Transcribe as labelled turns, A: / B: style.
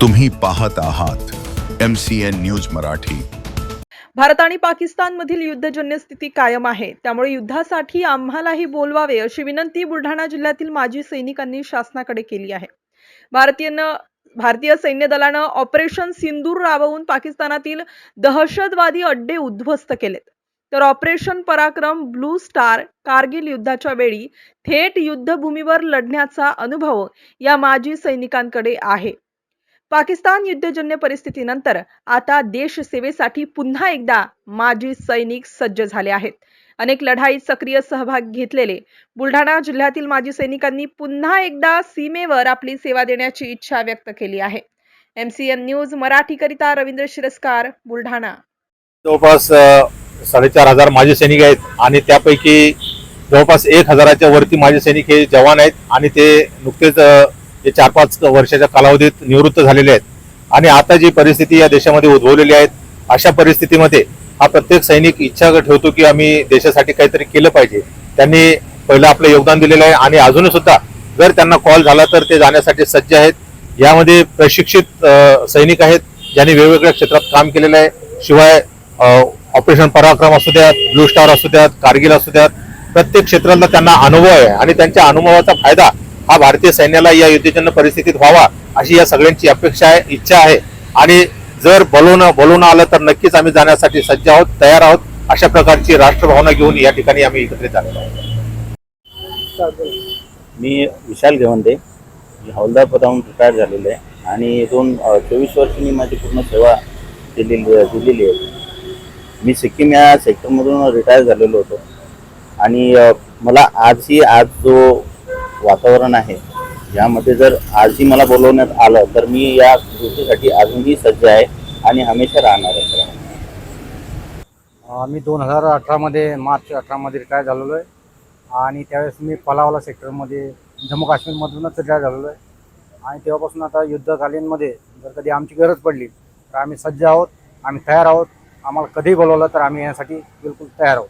A: तुम्ही पाहत आहात M C N news Marathi.
B: Bharat आणि पाकिस्तानमधील युद्धजन्य स्थिती कायम आहे. त्यामुळे युद्धासाठी आम्हालाही बोलवावे अशी विनंती बुलढाणा जिल्ह्यातील माजी सैनिकांनी शासनाकडे केली आहे. भारतीय भारतीय सैन्य दलानं ऑपरेशन सिंदूर राबवून पाकिस्तानातील दहशतवादी अड्डे उद्ध्वस्त केलेत. तर ऑपरेशन पराक्रम ब्लू स्टार कारगिल युद्धाच्या वेळी थेट युद्धभूमीवर लढण्याचा अनुभव या माजी सैनिकांकडे आहे. पाकिस्तान युद्धजन्य परिस्थितीनंतर आता देश सेवेसाठी पुन्हा एकदा माजी सैनिक सज्ज झाले आहेत. अनेक लढाईत सक्रिय सहभाग घेतलेले बुलढाणा जिल्ह्यातील माजी सैनिकांनी पुन्हा एकदा सीमेवर आपली सेवा देण्याची इच्छा व्यक्त केली आहे. एम सी एन न्यूज मराठीकरिता रवींद्र शिरस्कार बुलढाणा.
C: जवळपास साडेचार हजार माजी सैनिक आहेत आणि त्यापैकी जवळपास एक हजाराच्या वरती माजी सैनिक हे जवान आहेत आणि ते नुकतेच अ, हे चार पाच वर्षाच्या कालावधीत निवृत्त झालेले आहेत. आणि आता जी परिस्थिती या देशामध्ये उद्भवलेली आहेत अशा परिस्थितीमध्ये हा प्रत्येक सैनिक इच्छा ठेवतो की आम्ही देशासाठी काहीतरी केलं पाहिजे. त्यांनी पहिलं आपलं योगदान दिलेलं आहे आणि अजूनही सुद्धा जर त्यांना कॉल झाला तर ते जाण्यासाठी सज्ज आहेत. यामध्ये प्रशिक्षित सैनिक आहेत ज्यांनी वेगवेगळ्या क्षेत्रात काम केलेलं आहे. शिवाय ऑपरेशन पराक्रम असू द्यात ब्लू स्टार असू द्यात कारगिल असू द्यात प्रत्येक क्षेत्रातला त्यांना अनुभव आहे आणि त्यांच्या अनुभवाचा फायदा हा भारतीय सैन्याला या युद्धजन्य परिस्थितीत व्हावा अशी या सगळ्यांची अपेक्षा आहे इच्छा आहे. आणि जर बलून बोलवणं आलं तर नक्कीच आम्ही जाण्यासाठी सज्ज आहोत तयार आहोत अशा प्रकारची राष्ट्रभावना घेऊन या ठिकाणी आम्ही एकत्रित आलेलो आहोत.
D: मी विशाल घेवंदे मी हवालदार पदावरून रिटायर झालेलो आहे आणि दोन चोवीस वर्ष मी माझी पूर्ण सेवा दिलेली दिलेली आहे. मी सिक्कीम या सेक्टरमधून रिटायर झालेलो होतो. आणि मला आजही आज जो वातावरण आहे यामध्ये जर आजही मला बोलवण्यात आलं तर मी या गोष्टीसाठी अजूनही सज्ज आहे आणि हमेशा राहणार आहे.
E: आम्ही दोन हजार अठरामध्ये मार्च अठरामध्ये रिटायर झालेलो आहे. आणि त्यावेळेस मी पलावाला सेक्टरमध्ये जम्मू काश्मीरमधूनच रिटायर झालेलो आहे. आणि तेव्हापासून आता युद्धकालीनमध्ये जर कधी आमची गरज पडली तर आम्ही सज्ज आहोत आम्ही तयार आहोत. आम्हाला कधीही बोलवलं तर आम्ही यासाठी बिलकुल तयार आहोत.